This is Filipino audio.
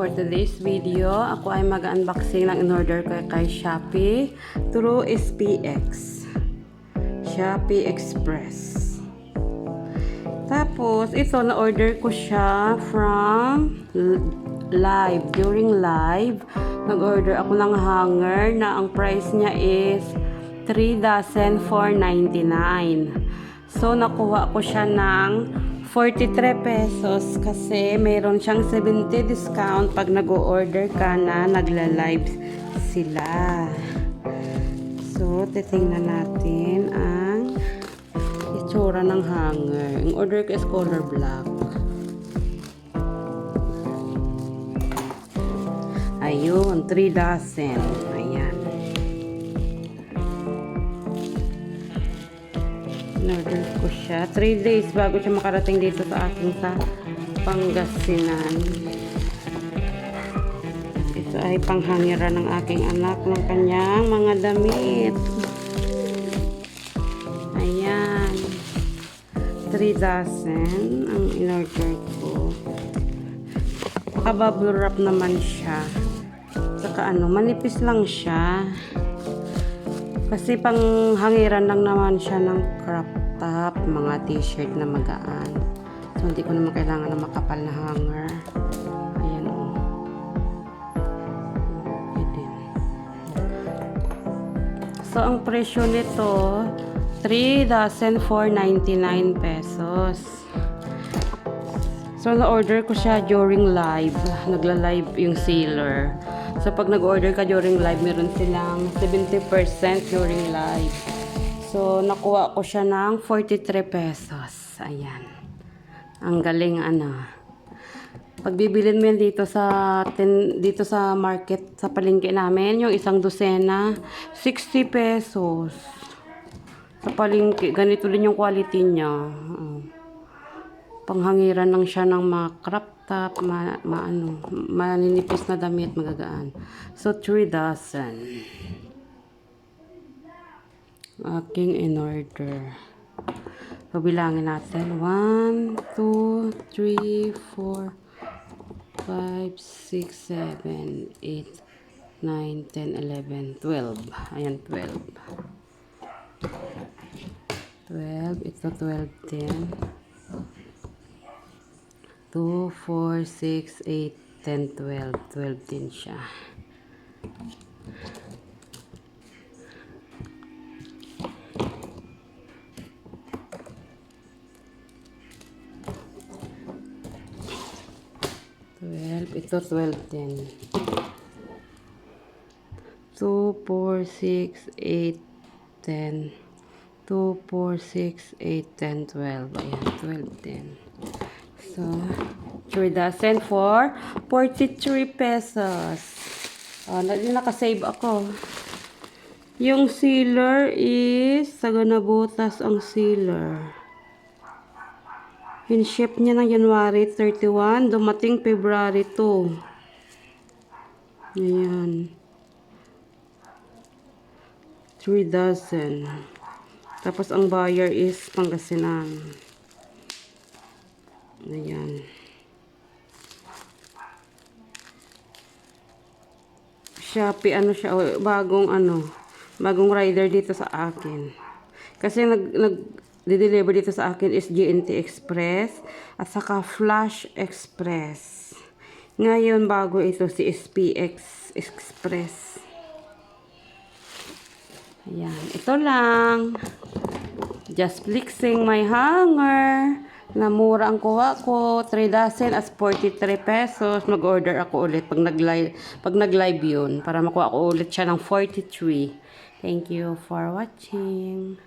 for today's video. Ako ay mag-unboxing ng in-order ko kay Shopee through SPX. Shopee Express. Tapos, ito, na-order ko siya from live. During live, nag-order ako ng hanger na ang price niya is 3 dozen 4.99. So, nakuha ko siya ng 43 pesos kasi mayroon siyang 70 discount pag nag-order ka na nagla-live sila. So, titingnan natin ang itsura ng hanger. Ang order ko is color black. Ayun, 3 dozen. Ayan. In-order ko siya. 3 days bago siya makarating dito sa akin sa Pangasinan. Ito ay panghangiran ng aking anak ng kanyang mga damit. Ayan. 3 dozen ang in-order ko. Naka-bubble wrap naman siya. Saka ano, manipis lang siya. Kasi pang hangiran lang naman siya ng crop top, mga t-shirt na magaan. So, hindi ko naman kailangan ng makapal na hanger. Ayan o. Oh. So, ang presyo nito, 3 dozen 4.99 pesos. So, na-order ko siya during live. Nagla-live yung sealer. So, pag nag-order ka during live, meron silang 70% during live. So, nakuha ko siya ng 43 pesos. Ayan. Ang galing, ano. Pag bibilin mo yan dito sa, tin, dito sa market, sa palengke namin, yung isang dosena, 60 pesos. Sa palengke, ganito din yung quality niya. Panghangiran lang siya ng mga crop top, ma, ma ano, maninipis na damit, magagaan. So, 3 dozen. Aking in order. Pabilangin natin. 1, 2, 3, 4, 5, 6, 7, 8, 9, 10, 11, 12. Ayan, 12. 12. Ito, 12 din. 2, 4, 6, 8, 10, 12. 12 din siya. Twelve. Ito, 12 din. 2, 4, 6, 8, 10. 2, 4, 6, 8, 10, 12. Ayan, 12 din. So, 3 dozen for 43 pesos. Oh, na, nakasave ako. Yung sealer is Saganabutas ang sealer. In-ship niya ng January 31, dumating February 2. Ayan. 3 dozen. Tapos ang buyer is Pangasinan. Ayan. Shopee, ano siya, bagong ano, bagong rider dito sa akin. Kasi nag, nag, deliver dito sa akin is GNT Express at saka Flash Express. Ngayon, bago ito si SPX Express. Ayan, ito lang. Just flexing my hanger na mura ang kuha ko, 3 dozen as 43 pesos. Mag-order ako ulit pag nag-live, pag nag-live yun para makuha ko ulit siya ng 43. Thank you for watching.